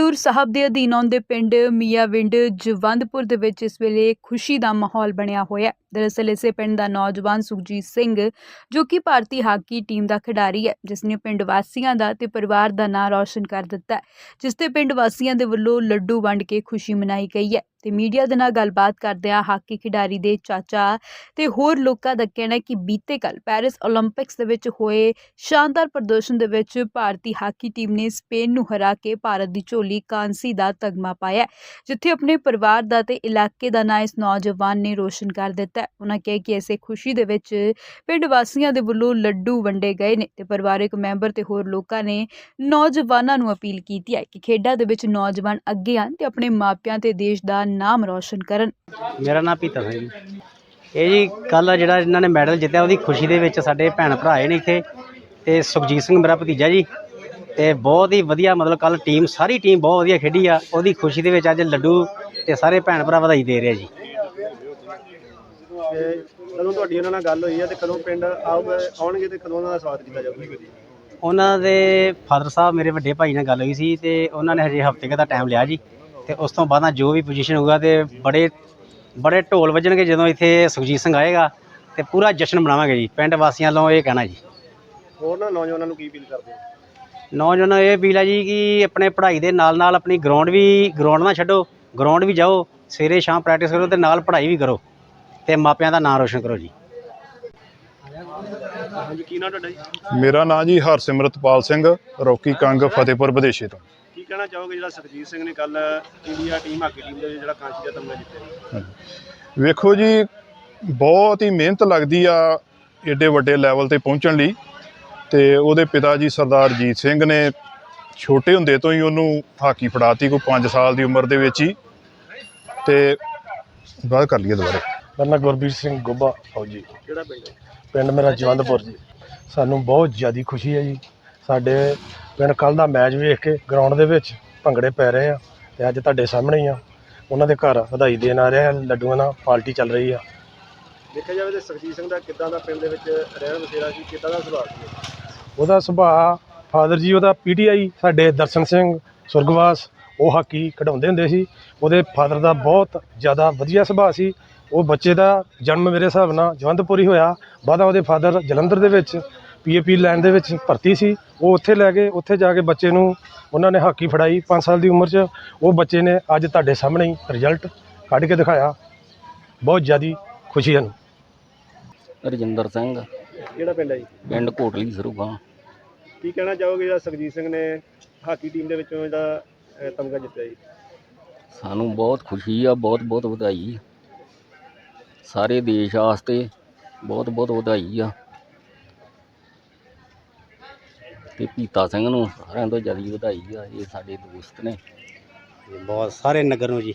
ਖਡੂਰ ਸਾਹਿਬ ਦੇ ਅਧੀਨ ਆਉਂਦੇ ਪਿੰਡ ਮੀਆਂਵਿੰਡ ਜਵੰਦਪੁਰ ਦੇ ਵਿੱਚ ਇਸ ਵੇਲੇ ਖੁਸ਼ੀ ਦਾ ਮਾਹੌਲ ਬਣਿਆ ਹੋਇਆ ਹੈ। ਦਰਅਸਲ ਇਸੇ ਪਿੰਡ ਦਾ ਨੌਜਵਾਨ ਸੁਖਜੀਤ ਸਿੰਘ ਜੋ ਕਿ ਭਾਰਤੀ ਹਾਕੀ ਟੀਮ ਦਾ ਖਿਡਾਰੀ ਹੈ ਜਿਸ ਨੇ ਪਿੰਡ ਵਾਸੀਆਂ ਦਾ ਤੇ ਪਰਿਵਾਰ ਦਾ ਨਾਂ ਰੌਸ਼ਨ ਕਰ ਦਿੱਤਾ ਜਿਸ ਤੇ ਪਿੰਡ ਵਾਸੀਆਂ ਦੇ ਵੱਲੋਂ ਲੱਡੂ ਵੰਡ ਕੇ ਖੁਸ਼ੀ ਮਨਾਈ ਗਈ ਹੈ ਤੇ ਮੀਡੀਆ ਦੇ ਨਾਲ ਗੱਲਬਾਤ ਕਰਦਿਆਂ ਹਾਕੀ ਖਿਡਾਰੀ ਦੇ ਚਾਚਾ ਤੇ ਹੋਰ ਲੋਕਾਂ ਦਾ ਕਹਿਣਾ ਕਿ ਬੀਤੇ ਕੱਲ ਪੈਰਿਸ 올림픽ਸ ਦੇ ਵਿੱਚ ਹੋਏ ਸ਼ਾਨਦਾਰ ਪ੍ਰਦਰਸ਼ਨ ਦੇ ਵਿੱਚ ਭਾਰਤੀ ਹਾਕੀ ਟੀਮ ਨੇ ਸਪੇਨ ਨੂੰ ਹਰਾ ਕੇ ਭਾਰਤ ਦੀ ਝੋਲੀ ਕਾਂਸੀ ਦਾ ਤਗਮਾ ਪਾਇਆ ਜਿੱਥੇ ਆਪਣੇ ਪਰਿਵਾਰ ਦਾ ਤੇ ਇਲਾਕੇ ਦਾ ਨਾਂ ਇਸ ਨੌਜਵਾਨ ਨੇ ਰੋਸ਼ਨ ਕਰ ਦਿੱਤਾ ਹੈ। ਉਹਨਾਂ ਕਿਹਾ ਕਿ ਇਸੇ ਖੁਸ਼ੀ ਦੇ ਵਿੱਚ ਪਿੰਡ ਵਾਸੀਆਂ ਦੇ ਵੱਲੋਂ ਲੱਡੂ ਵੰਡੇ ਗਏ ਨੇ ਤੇ ਪਰਿਵਾਰਕ ਮੈਂਬਰ ਤੇ ਹੋਰ ਲੋਕਾਂ ਨੇ ਨੌਜਵਾਨਾਂ ਨੂੰ ਅਪੀਲ ਕੀਤੀ ਹੈ ਕਿ ਖੇਡਾਂ ਦੇ ਵਿੱਚ ਨੌਜਵਾਨ ਅੱਗੇ ਆਉਣ ਤੇ ਆਪਣੇ ਮਾਪਿਆਂ ਤੇ ਦੇਸ਼ ਦਾ ਨਾਮ ਰੌਸ਼ਨ ਕਰਨ। ਮੇਰਾ ਨਾਮ ਪੀਤਾ ਸਿੰਘ ਇਹ ਜੀ ਕੱਲ ਜਿਹੜਾ ਇਹਨਾਂ ਨੇ ਮੈਡਲ ਜਿੱਤਿਆ, ਉਹਦੀ ਖੁਸ਼ੀ ਦੇ ਵਿੱਚ ਸਾਡੇ ਭੈਣ ਭਰਾ ਆਏ ਨੇ ਇੱਥੇ ਤੇ ਸੁਖਜੀਤ ਸਿੰਘ ਮੇਰਾ ਭਤੀਜਾ ਜੀ ਤੇ ਬਹੁਤ ਹੀ ਵਧੀਆ ਮਤਲਬ ਕੱਲ ਟੀਮ ਸਾਰੀ ਟੀਮ ਬਹੁਤ ਵਧੀਆ ਖੇਡੀ ਆ। ਉਹਦੀ ਖੁਸ਼ੀ ਦੇ ਵਿੱਚ ਅੱਜ ਲੱਡੂ ਤੇ ਸਾਰੇ ਭੈਣ ਭਰਾ ਵਧਾਈ ਦੇ ਰਿਹਾ ਜੀ। ਕਦੋਂ ਤੁਹਾਡੀ ਉਹਨਾਂ ਨਾਲ ਗੱਲ ਹੋਈ ਹੈ ਤੇ ਕਦੋਂ ਪਿੰਡ ਆਉਣਗੇ ਤੇ ਕਦੋਂ ਉਹਨਾਂ ਦਾ ਸਵਾਗਤ ਕੀਤਾ ਜਾਊਗਾ? ਉਹਨਾਂ ਦੇ ਫਾਦਰ ਸਾਹਿਬ ਮੇਰੇ ਵੱਡੇ ਭਾਈ ਨਾਲ ਗੱਲ ਹੋਈ ਸੀ ਤੇ ਉਹਨਾਂ ਨੇ ਹਜੇ ਹਫ਼ਤੇ ਕੁ ਦਾ ਟਾਈਮ ਲਿਆ ਜੀ ਤੇ ਉਸ ਤੋਂ ਬਾਅਦ ਜੋ ਵੀ ਪੋਜੀਸ਼ਨ ਹੋਊਗਾ ਤੇ ਬੜੇ ਬੜੇ ਢੋਲ ਵੱਜਣਗੇ ਜਦੋਂ ਇੱਥੇ ਸੁਖਜੀਤ ਸਿੰਘ ਆਏਗਾ ਤੇ ਪੂਰਾ ਜਸ਼ਨ ਮਨਾਵਾਂਗੇ ਜੀ ਪਿੰਡ ਵਾਸੀਆਂ ਵੱਲੋਂ ਇਹ ਕਹਿਣਾ ਜੀ। ਹੋਰ ਨਾ ਨੌਜਵਾਨਾਂ ਨੂੰ ਕੀ ਅਪੀਲ ਕਰਦੇ ਹੋ? ਨੌਜਵਾਨਾਂ ਨੂੰ ਇਹ ਅਪੀਲ ਹੈ ਜੀ ਕਿ ਆਪਣੇ ਪੜ੍ਹਾਈ ਦੇ ਨਾਲ ਨਾਲ ਆਪਣੀ ਗਰਾਊਂਡ ਵੀ ਗਰਾਊਂਡ ਨਾ ਛੱਡੋ ਗਰਾਊਂਡ ਵੀ ਜਾਓ ਸਵੇਰੇ ਸ਼ਾਮ ਪ੍ਰੈਕਟਿਸ ਕਰੋ ਤੇ ਨਾਲ ਪੜ੍ਹਾਈ ਵੀ ਕਰੋ। ਤੇ ਮਾਪਿਆਂ ਦਾ ਨਾਂ ਰੋਸ਼ਨ ਕਰੋ ਜੀ। ਹਾਂਜੀ ਕੀ ਨਾਮ ਤੁਹਾਡਾ ਜੀ? ਮੇਰਾ ਨਾਂ ਜੀ ਹਰਸਿਮਰਤਪਾਲ ਸਿੰਘ ਰੌਕੀ ਕੰਗ ਫਤਿਹਪੁਰ ਵਿਦੇਸ਼ੀ ਤੋਂ। ਕੀ ਕਹਿਣਾ ਚਾਹੋਗੇ ਜਿਹੜਾ ਸੁਖਜੀਤ ਸਿੰਘ ਨੇ ਕੱਲ ਇੰਡੀਆ ਟੀਮ ਹਾਕੀ ਟੀਮ ਦੇ ਜਿਹੜਾ ਕਾਂਸੀ ਦਾ ਤਮਗਾ ਜਿੱਤਿਆ ਵੇਖੋ ਜੀ ਬਹੁਤ ਹੀ ਮਿਹਨਤ ਲੱਗਦੀ ਆ ਏਡੇ ਵੱਡੇ ਲੈਵਲ ਤੇ ਪਹੁੰਚਣ ਲਈ। ਤੇ ਉਹਦੇ ਪਿਤਾ ਜੀ ਸਰਦਾਰ ਜੀਤ ਸਿੰਘ ਨੇ ਛੋਟੇ ਹੁੰਦੇ ਤੋਂ ਹੀ ਉਹਨੂੰ ਹਾਕੀ ਫੜਾਤੀ ਕੋਈ 5 ਸਾਲ ਦੀ ਉਮਰ ਦੇ ਵਿੱਚ ਹੀ। ਤੇ ਬਾਅਦ ਕਰ ਲਈਏ ਦੁਬਾਰਾ। ਮੇਰਾ ਨਾਂ ਗੁਰਬੀਰ ਸਿੰਘ ਗੋਬਾ ਫੌਜੀ ਕਿਹੜਾ ਪਿੰਡ ਹੈ? ਪਿੰਡ ਮੇਰਾ ਜਵੰਦਪੁਰ ਜੀ। ਸਾਨੂੰ ਬਹੁਤ ਜ਼ਿਆਦੀ ਖੁਸ਼ੀ ਹੈ ਜੀ। ਸਾਡੇ ਪਿੰਡ ਕੱਲ ਦਾ ਮੈਚ ਵੇਖ ਕੇ ਗਰਾਊਂਡ ਦੇ ਵਿੱਚ ਭੰਗੜੇ ਪੈ ਰਹੇ ਆ ਤੇ ਅੱਜ ਤੁਹਾਡੇ ਸਾਹਮਣੇ ਹੀ ਆ। ਉਹਨਾਂ ਦੇ ਘਰ ਵਧਾਈ ਦੇਣ ਆ ਰਿਹਾ ਲੱਡੂਆਂ ਨਾਲ ਪਾਰਟੀ ਚੱਲ ਰਹੀ ਆ। ਦੇਖਿਆ ਜਾਵੇ ਤੇ ਸੁਖਜੀਤ ਸਿੰਘ ਦਾ ਕਿੱਦਾਂ ਦਾ ਪਿੰਡ ਦੇ ਵਿੱਚ ਰਹਿਣ ਬਸੇਰਾ ਸੀ ਕਿੱਦਾਂ ਦਾ ਸੁਭਾਅ ਸੀ? ਉਹਦਾ ਸੁਭਾਅ ਫਾਦਰ ਜੀ ਉਹਦਾ ਪੀਟੀਆਈ ਸਾਡੇ ਦਰਸ਼ਨ ਸਿੰਘ ਸੁਰਗਵਾਸ ਉਹ ਹਾਕੀ ਖਿਡਾਉਂਦੇ ਹੁੰਦੇ ਸੀ। ਉਹਦੇ ਫਾਦਰ ਦਾ ਬਹੁਤ ਜ਼ਿਆਦਾ ਵਧੀਆ ਸੁਭਾਅ ਸੀ। ਉਹ ਬੱਚੇ ਦਾ ਜਨਮ ਮੇਰੇ ਹਿਸਾਬ ਨਾਲ ਜਵੰਦਪੁਰ ਹੀ ਹੋਇਆ। ਬਾਅਦ ਉਹਦੇ ਫਾਦਰ ਜਲੰਧਰ ਦੇ ਵਿੱਚ ਪੀਏਪੀ ਲਾਈਨ ਦੇ ਵਿੱਚ ਭਰਤੀ ਸੀ। ਉਹ ਉੱਥੇ ਲੈ ਗਏ ਉੱਥੇ ਜਾ ਕੇ ਬੱਚੇ ਨੂੰ ਉਹਨਾਂ ਨੇ ਹਾਕੀ ਫੜਾਈ 5 ਸਾਲ ਦੀ ਉਮਰ 'ਚ। ਉਹ ਬੱਚੇ ਨੇ ਅੱਜ ਤੁਹਾਡੇ ਸਾਹਮਣੇ ਹੀ ਰਿਜ਼ਲਟ ਕੱਢ ਕੇ ਦਿਖਾਇਆ। ਬਹੁਤ ਜ਼ਿਆਦੀ ਖੁਸ਼ੀ ਹਨ। ਰਜਿੰਦਰ ਸਿੰਘ। ਕਿਹੜਾ ਪਿੰਡ ਹੈ ਜੀ? ਪਿੰਡ ਕੋਟਲੀ ਸਰੂਗਾ ਕੀ ਕਹਿਣਾ ਚਾਹੋਗੇ ਜਿਹੜਾ ਸੁਖਜੀਤ ਸਿੰਘ ਨੇ ਹਾਕੀ ਟੀਮ ਦੇ ਵਿੱਚੋਂ ਜਿਹੜਾ ਤਮਗਾ ਜਿੱਤਿਆ ਜੀ? ਸਾਨੂੰ ਬਹੁਤ ਖੁਸ਼ੀ ਆ ਬਹੁਤ ਬਹੁਤ ਵਧਾਈ। ਸਾਰੇ ਦੇਸ਼ ਵਾਸਤੇ ਬਹੁਤ ਬਹੁਤ ਵਧਾਈ ਆ। ਤੇ ਪੀਤਾ ਸਿੰਘ ਨੂੰ ਸਾਰਿਆਂ ਤੋਂ ਜ਼ਿਆਦਾ ਵਧਾਈ ਆ, ਇਹ ਸਾਡੇ ਦੋਸਤ ਨੇ। ਬਹੁਤ ਸਾਰੇ ਨਗਰ ਨੂੰ ਜੀ।